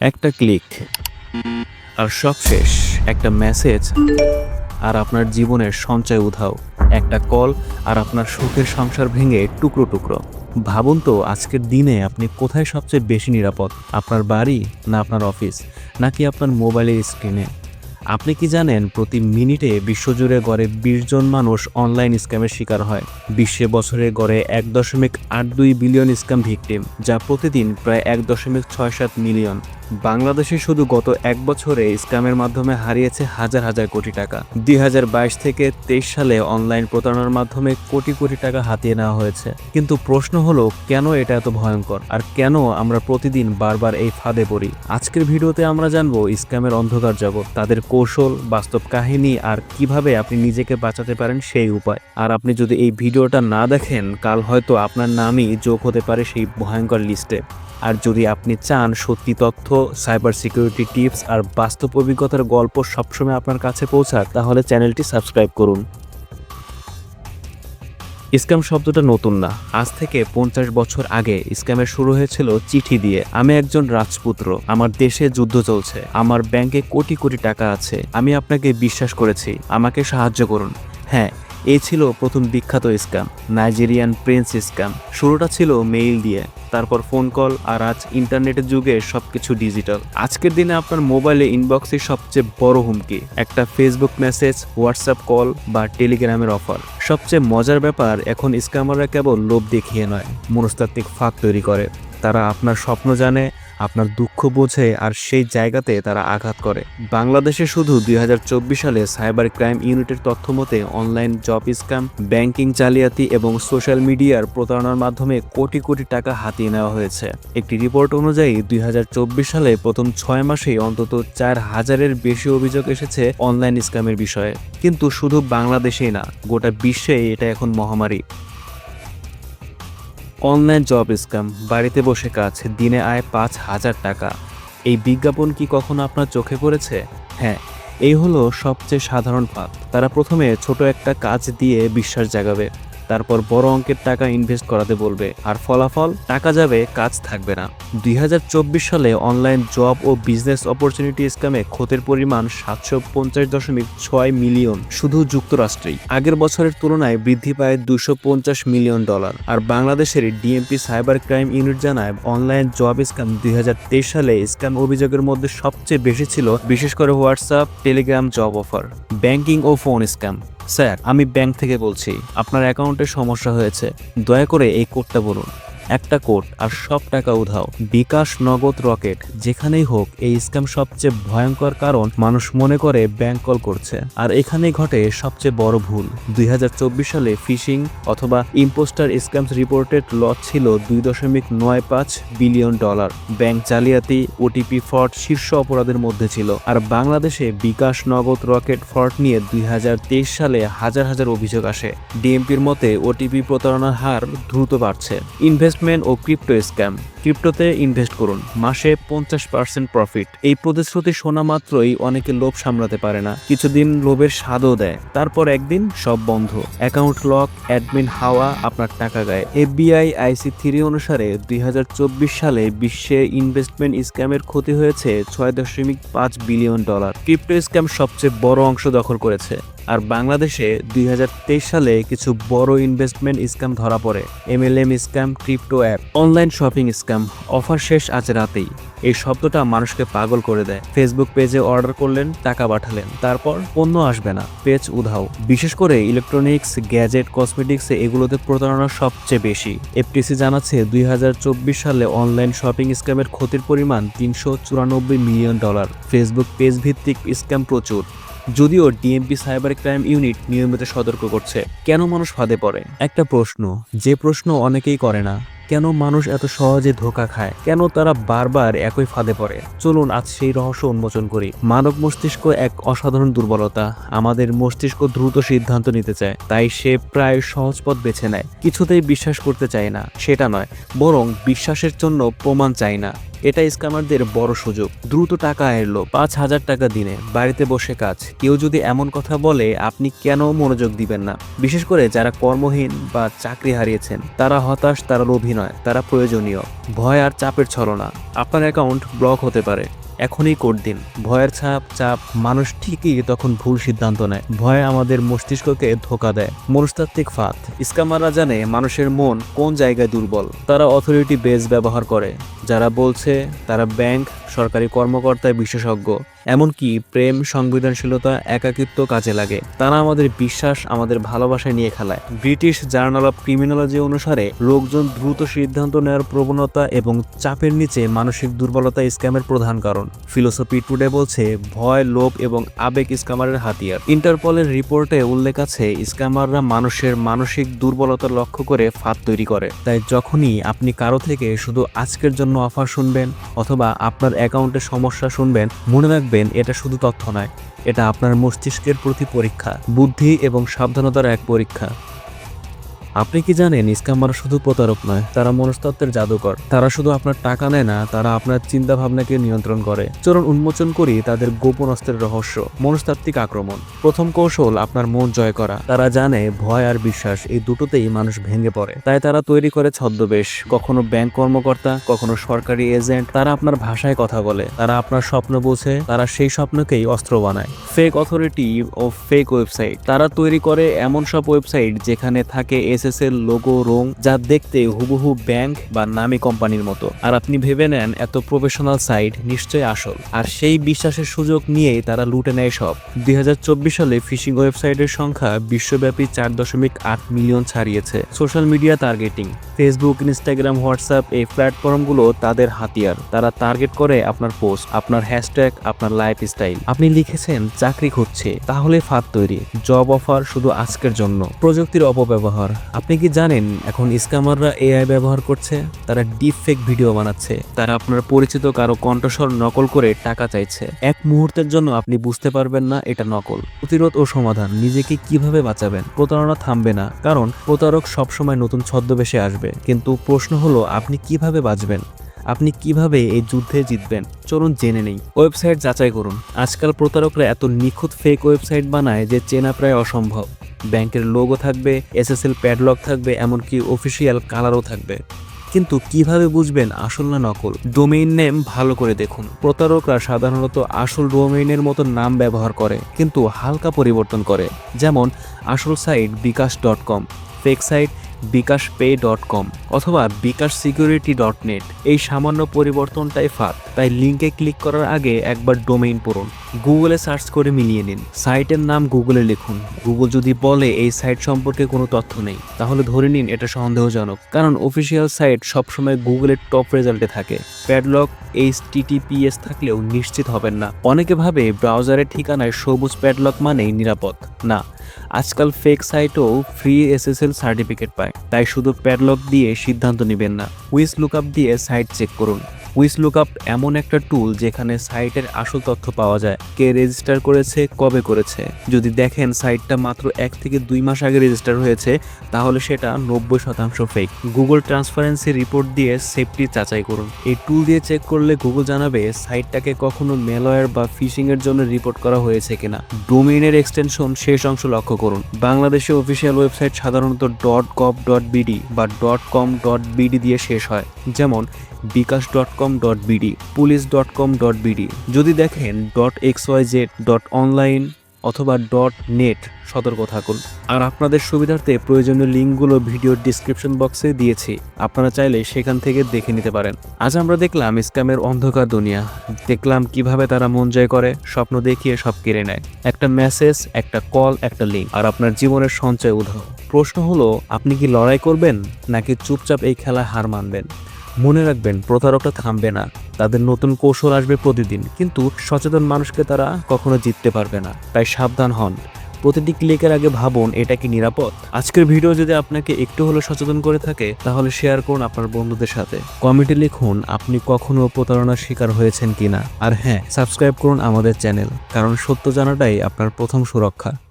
একটা ক্লিক, আর সব শেষ, একটা মেসেজ, আর আপনার জীবনের সঞ্চয় উধাও, একটা কল, আর আপনার সুখের সংসার ভেঙে টুকরো টুকরো। ভাবুন তো, আজকের দিনে আপনি কোথায় সবচেয়ে বেশি নিরাপদ? আপনার বাড়ি না আপনার অফিস? নাকি আপনার মোবাইলের স্ক্রিনে? আপনি কি জানেন, প্রতি মিনিটে বিশ্বজুড়ে গড়ে বিশ জন মানুষ অনলাইন স্ক্যামের শিকার হয়। বিশ্বে বছরে গড়ে এক দশমিক আট দুই বিলিয়ন স্ক্যাম ভিকটিম, যা প্রতিদিন প্রায় এক দশমিক ছয় সাত মিলিয়ন। বাংলাদেশে শুধু গত এক বছরে স্ক্যামের মাধ্যমে হারিয়েছে হাজার হাজার কোটি টাকা। দুই হাজার বাইশ থেকে তেইশ সালে অনলাইন প্রতারণার মাধ্যমে কোটি কোটি টাকা হাতিয়ে নেওয়া হয়েছে। কিন্তু প্রশ্ন হলো, কেন এটা এত ভয়ঙ্কর? আর কেন আমরা প্রতিদিন বারবার এই ফাঁদে পড়ি? আজকের ভিডিওতে আমরা জানব, স্ক্যামের অন্ধকার জগৎ, তাদের কৌশল, বাস্তব কাহিনী আর কীভাবে আপনি নিজেকে বাঁচাতে পারেন সেই উপায়। আর আপনি যদি এই ভিডিওটা না দেখেন, কাল হয়তো আপনার নামই যোগ হতে পারে সেই ভয়ঙ্কর লিস্টে। আর যদি আপনি চান সত্যি তথ্য সাইবার সিকিউরিটি টিপস আর বাস্তব অভিজ্ঞতার গল্প সবসময় আপনার কাছে পৌঁছাক, তাহলে চ্যানেলটি সাবস্ক্রাইব করুন। স্ক্যাম শব্দটা নতুন না। আজ থেকে পঞ্চাশ বছর আগে স্ক্যামের শুরু হয়েছিল চিঠি দিয়ে। আমি একজন রাজপুত্র। আমার দেশে যুদ্ধ চলছে। আমার ব্যাংকে কোটি কোটি টাকা আছে। আমি আপনাকে বিশ্বাস করেছি। আমাকে সাহায্য করুন। হ্যাঁ এই ছিল প্রথম বিখ্যাত স্ক্যাম নাইজেরিয়ান প্রিন্স স্ক্যাম শুরুটা ছিল মেইল দিয়ে। তারপর ফোন কল আর আজ ইন্টারনেটের যুগে সব কিছু ডিজিটাল। আজকের দিনে আপনার মোবাইলে ইনবক্সে সবচেয়ে বড় হুমকি। একটা ফেসবুক মেসেজ, হোয়াটসঅ্যাপ কল বা টেলিগ্রামের অফার। সবচেয়ে মজার ব্যাপার, এখন স্ক্যামাররা কেবল লোভ দেখিয়ে নয়, মনস্তাত্ত্বিক ফাঁক তৈরি করে। তারা আপনার স্বপ্ন জানে আপনার দুঃখ বোঝে আর সেই জায়গাতে তারা আঘাত করে। বাংলাদেশে শুধু দুই হাজার চব্বিশ সালে সাইবার ক্রাইম ইউনিটের তথ্য মতে অনলাইন জব স্ক্যাম, ব্যাংকিং জালিয়াতি এবং সোশ্যাল মিডিয়ার প্রতারণার মাধ্যমে কোটি কোটি টাকা হাতিয়ে নেওয়া হয়েছে। একটি রিপোর্ট অনুযায়ী দুই হাজার চব্বিশ সালে প্রথম ছয় মাসেই অন্তত চার হাজারের বেশি অভিযোগ এসেছে অনলাইন স্ক্যামের বিষয়ে। কিন্তু শুধু বাংলাদেশেই না, গোটা বিশ্বে এটা এখন মহামারী। অনলাইন জব স্ক্যাম বাড়িতে বসে কাজ, দিনে আয় পাঁচ হাজার টাকা। এই বিজ্ঞাপন কি কখনো আপনার চোখে পড়েছে? হ্যাঁ এই হলো সবচেয়ে সাধারণ ফাঁদ তারা প্রথমে ছোট একটা কাজ দিয়ে বিশ্বাস জাগাবে। তারপর বড় অঙ্কের টাকা ইনভেস্ট করাতে বলবে, আর ফলাফল, টাকা যাবে, কাজ থাকবে না। দুই হাজার চব্বিশ সালে অনলাইন জব ও বিজনেস অপরচুনিটি স্ক্যামে ক্ষতির পরিমাণ সাতশো পঞ্চাশ দশমিক ছয় মিলিয়ন শুধু যুক্তরাষ্ট্রেই। আগের বছরের তুলনায় বৃদ্ধি পায় দুশো পঞ্চাশ মিলিয়ন ডলার। আর বাংলাদেশের ডিএমপি সাইবার ক্রাইম ইউনিট জানায়, অনলাইন জব স্ক্যাম দুই হাজার তেইশ সালে স্ক্যাম অভিযোগের মধ্যে সবচেয়ে বেশি ছিল, বিশেষ করে WhatsApp, Telegram job offer, banking ও ফোন স্ক্যাম। স্যার আমি ব্যাংক থেকে বলছি। আপনার অ্যাকাউন্টে সমস্যা হয়েছে। দয়া করে এই কোডটা বলুন। একটা কোড আর সব টাকা উধাও। বিকাশ নগদ রকেট, যেখানেই হোক, এই স্ক্যাম সবচেয়ে ভয়ঙ্কর কারণ মানুষ মনে করে ব্যাংক কল করছে। আর এখানেই ঘটে সবচেয়ে বড় ভুল। দুই হাজার চব্বিশ সালে ফিশিং অথবা ইম্পোস্টার স্ক্যামস রিপোর্টেড লস ছিল দুই দশমিক নয় পাঁচ বিলিয়ন ডলার। ব্যাংক জালিয়াতি ওটিপি ফ্রড শীর্ষ অপরাধের মধ্যে ছিল। আর বাংলাদেশে বিকাশ নগদ রকেট ফ্রড নিয়ে দুই হাজার তেইশ সালে হাজার হাজার অভিযোগ আসে। ডিএমপির মতে ওটিপি প্রতারণার হার দ্রুত বাড়ছে। ইনভেস্টমেন্ট ও ক্রিপ্টো স্ক্যাম। ক্রিপ্টোতে ইনভেস্ট করুন। মাসে পঞ্চাশ পার্সেন্ট প্রফিট। এই প্রতিশ্রুতি শোনা মাত্রই অনেকে লোভ সামলাতে পারে না। কিছুদিন লোভের স্বাদও দেয়। তারপর একদিন সব বন্ধ। অ্যাকাউন্ট লক, অ্যাডমিন হাওয়া, আপনার টাকা গায়ে। এফবিআই, আইসি থ্রি অনুসারে দুই হাজার চব্বিশ সালে বিশ্বে ইনভেস্টমেন্ট স্ক্যামের ক্ষতি হয়েছে ছয় দশমিক পাঁচ বিলিয়ন ডলার। ক্রিপ্টো স্ক্যাম সবচেয়ে বড় অংশ দখল করেছে। আর বাংলাদেশে দুই হাজার তেইশ সালে কিছু বড় ইনভেস্টমেন্ট স্ক্যাম ধরা পড়ে। MLM scam crypto app online shopping scam offer শেষ আজ রাতেই। এই শব্দটা মানুষকে পাগল করে দেয়। ফেসবুক পেজে অর্ডার করলেন, টাকা পাঠালেন, তারপর পণ্য আসবে না পেজ উধাও। বিশেষ করে ইলেকট্রনিক্স গ্যাজেট কসমেটিক্সে এগুলোতে প্রতারণা সবচেয়ে বেশি। এফটিসি জানাচ্ছে, দুই হাজার চব্বিশ সালে অনলাইন শপিং স্ক্যামের ক্ষতির পরিমাণ তিনশো চুরানব্বই মিলিয়ন ডলার। ফেসবুক পেজ ভিত্তিক স্ক্যাম প্রচুর। যদিও ডিএমপি সাইবার ক্রাইম ইউনিট নিয়মিত সতর্ক করছে। কেন মানুষ ফাঁদে পড়ে? একটা প্রশ্ন, যে প্রশ্ন অনেকেই করে না, কেন মানুষ এত সহজে ধোকা খায়? কেন তারা বারবার একই ফাঁদে পড়ে? চলুন আজ সেই রহস্য উন্মোচন করি। মানব মস্তিষ্ক এক অসাধারণ দুর্বলতা। আমাদের মস্তিষ্ক দ্রুত সিদ্ধান্ত নিতে চায়, তাই সে প্রায় সহজ পথ বেছে নেয়। কিছুতেই বিশ্বাস করতে চায় না, সেটা নয়, বরং বিশ্বাসের জন্য প্রমাণ চায় না। এটা স্ক্যামারদের বড় সুযোগ। দ্রুত টাকা এলো পাঁচ হাজার টাকা দিনে। বাড়িতে বসে কাজ। কেউ যদি এমন কথা বলে, আপনি কেন মনোযোগ দিবেন না? বিশেষ করে যারা কর্মহীন বা চাকরি হারিয়েছেন, তারা হতাশ, তারা লোভী নয় তারা প্রয়োজনীয়। ভয় আর চাপের ছলনা। আপনার অ্যাকাউন্ট ব্লক হতে পারে। এখনই কোড দিন। ভয়ের ছাপ, চাপ, মানুষ ঠিকই তখন ভুল সিদ্ধান্ত নেয়। ভয় আমাদের মস্তিষ্ককে ধোকা দেয়। মনস্তাত্ত্বিক ফাঁদ। ইস্কামাররা জানে মানুষের মন কোন জায়গায় দুর্বল। তারা অথরিটি বেস ব্যবহার করে। যারা বলছে, তারা ব্যাংক সরকারি কর্মকর্তায় বিশেষজ্ঞ। এমনকি প্রেম, সংবেদনশীলতা, একাকিত্ব কাজে লাগে। তারা আমাদের বিশ্বাস, আমাদের ভালোবাসায় নিয়ে খেলায়। ব্রিটিশ জার্নাল অফ ক্রিমিনোলজি অনুসারে, লোকজন দ্রুত সিদ্ধান্ত নেওয়ার প্রবণতা এবং চাপের নিচে মানসিক দুর্বলতা স্ক্যামের প্রধান কারণ। ফিলোসফি টুডে বলছে, ভয়, লোভ এবং আবেগ স্ক্যামারের হাতিয়ার। ইন্টারপলের রিপোর্টে উল্লেখ আছে, স্ক্যামাররা মানুষের মানসিক দুর্বলতা লক্ষ্য করে ফাঁদ তৈরি করে। তাই যখনই আপনি কারও থেকে শুধু আজকের জন্য অফার শুনবেন অথবা আপনার অ্যাকাউন্টে সমস্যা শুনবেন, মনে রাখবেন এটা শুধু তথ্য নয়, এটা আপনার মস্তিষ্কের প্রতি পরীক্ষা, বুদ্ধি এবং সাবধানতার এক পরীক্ষা। আপনি কি জানেন স্ক্যামার শুধু প্রতারক নয়, তারা মনস্তত্ত্বের জাদুকর। তারা শুধু আপনার টাকা নেয় না, তারা আপনার চিন্তা ভাবনাকে নিয়ন্ত্রণ করে। চলুন উন্মোচন করি তাদের গোপন অস্ত্রের রহস্য, মনস্তাত্ত্বিক আক্রমণ। প্রথম কৌশল, আপনার মন জয় করা। তারা জানে ভয় আর বিশ্বাস, এই দুটোতেই মানুষ ভেঙে পড়ে। তাই তারা তৈরি করে ছদ্মবেশ, কখনো ব্যাংক কর্মকর্তা, কখনো সরকারি এজেন্ট। তারা আপনার ভাষায় কথা বলে, তারা আপনার স্বপ্ন বোঝে, তারা সেই স্বপ্নকেই অস্ত্র বানায়। ফেক অথরিটি ও ফেক ওয়েবসাইট তারা তৈরি করে এমন সব ওয়েবসাইট যেখানে থাকে এসএসএল লোগো রং যা দেখতে হুবহু ব্যাংক বা নামী কোম্পানির মতো। আর আপনি ভেবে নেন, এত প্রফেশনাল সাইট নিশ্চয়ই আসল। আর সেই বিশ্বাসের সুযোগ নিয়েই তারা লুটে নেয় সব। দুই হাজার চব্বিশ সালে ফিশিং ওয়েবসাইটের সংখ্যা বিশ্বব্যাপী চার দশমিক আট million ছাড়িয়েছে। Social media targeting Facebook Instagram WhatsApp এই প্ল্যাটফর্মগুলো তাদের হাতিয়ার। তারা টার্গেট করে আপনার পোস্ট আপনার হ্যাশট্যাগ আপনার লাইফ স্টাইল আপনি লিখেছেন, চাকরি খুঁজছে। তাহলে ফাঁদ তৈরি। জব অফার শুধু আজকের জন্য। প্রযুক্তির অপব্যবহার আপনি কি জানেন এখন স্ক্যামাররা এআই ব্যবহার করছে? তারা ডিপ ফেক ভিডিও বানাচ্ছে। তারা আপনার পরিচিত কারও কণ্ঠস্বর নকল করে টাকা চাইছে। এক মুহূর্তের জন্য আপনি বুঝতে পারবেন না এটা নকল। প্রতিরোধ ও সমাধান, নিজেকে কীভাবে বাঁচাবেন? প্রতারণা থামবে না, কারণ প্রতারক সবসময় নতুন ছদ্মবেশে আসবে। কিন্তু প্রশ্ন হলো, আপনি কীভাবে বাঁচবেন? আপনি কীভাবে এই যুদ্ধে জিতবেন? চলুন জেনে নেই। ওয়েবসাইট যাচাই করুন। আজকাল প্রতারকরা এত নিখুঁত ফেক ওয়েবসাইট বানায় যে চেনা প্রায় অসম্ভব। ব্যাংকের লোগো থাকবে এস এস এল প্যাডলক থাকবে, এমনকি অফিসিয়াল কালারও থাকবে। কিন্তু কীভাবে বুঝবেন আসল না নকল? ডোমেইন নেম ভালো করে দেখুন। প্রতারকরা সাধারণত আসল ডোমেইনের মতো নাম ব্যবহার করে, কিন্তু হালকা পরিবর্তন করে। যেমন আসল site bKash dot com fake site bKash pay dot com অথবা বিকাশ সিকিউরিটি ডট নেট। এই সামান্য পরিবর্তনটাই ফাঁদ, তাই লিঙ্কে ক্লিক করার আগে একবার ডোমেইন পড়ুন। গুগলে সার্চ করে মিলিয়ে নিন। সাইটের নাম গুগলে লিখুন। গুগল যদি বলে এই সাইট সম্পর্কে কোনো তথ্য নেই, তাহলে ধরে নিন এটা সন্দেহজনক, কারণ অফিসিয়াল সাইট সবসময় গুগলের টপ রেজাল্টে থাকে। প্যাডলক, এইচ টিটিপিএস থাকলেও নিশ্চিত হবেন না। অনেকে ভাবে ব্রাউজারের ঠিকানায় সবুজ প্যাডলক মানেই নিরাপদ। না আজকাল ফেক সাইটও ফ্রি এসএসএল সার্টিফিকেট পায়। তাই শুধু প্যাডলক দিয়ে সিদ্ধান্ত নেবেন না উইস লুকআপ দিয়ে সাইট চেক করুন। উইস লুকআপ এমন একটা টুল যেখানে সাইটের আসল তথ্য পাওয়া যায়। কে রেজিস্টার করেছে, কবে করেছে? যদি দেখেন সাইটটা মাত্র এক থেকে দুই মাস আগে রেজিস্টার হয়েছে, তাহলে সেটা নব্বই শতাংশ ফেক গুগল ট্রান্সপারেন্সি রিপোর্ট দিয়ে সেফটি যাচাই করুন। এই টুল দিয়ে চেক করলে গুগল জানাবে সাইটটাকে কখনো মেলওয়্যার বা ফিশিং এর জন্য রিপোর্ট করা হয়েছে কিনা। ডোমেইনের এক্সটেনশন শেষ অংশ লক্ষ্য করুন। বাংলাদেশে অফিসিয়াল ওয়েবসাইট সাধারণত ডট গভ ডট বিডি বা ডট কম ডট বিডি দিয়ে শেষ হয়। যেমন bKash dot com dot BD police dot com dot BD যদি দেখেন dot X Y Z, dot online অথবা ডট নেট, সতর্ক থাকুন। আর আপনাদের সুবিধার্থে প্রয়োজনীয় লিঙ্কগুলো ভিডিওর ডিসক্রিপশন বক্সে দিয়েছি। আপনারা চাইলে সেখান থেকে দেখে নিতে পারেন। আজ আমরা দেখলাম স্ক্যামের অন্ধকার দুনিয়া। দেখলাম কীভাবে তারা মন জয় করে, স্বপ্ন দেখিয়ে সব কেড়ে নেয়। একটা মেসেজ, একটা কল, একটা লিঙ্ক। আর আপনার জীবনের সঞ্চয় উধাও। প্রশ্ন হলো, আপনি কি লড়াই করবেন, নাকি চুপচাপ এই খেলায় হার মানবেন? মনে রাখবেন প্রতারকটা থামবে না। তাদের নতুন কৌশল আসবে প্রতিদিন, কিন্তু সচেতন মানুষকে তারা কখনো জিততে পারবে না। তাই সাবধান হন। প্রতিটি ক্লিকের আগে ভাবুন, এটা কি নিরাপদ? আজকের ভিডিও যদি আপনাকে একটু হলেও সচেতন করে থাকে, তাহলে শেয়ার করুন আপনার বন্ধুদের সাথে। কমেন্টে লিখুন, আপনি কখনো প্রতারণার শিকার হয়েছেন কিনা? আর হ্যাঁ সাবস্ক্রাইব করুন আমাদের চ্যানেল কারণ সত্য জানাটাই আপনার প্রথম সুরক্ষা।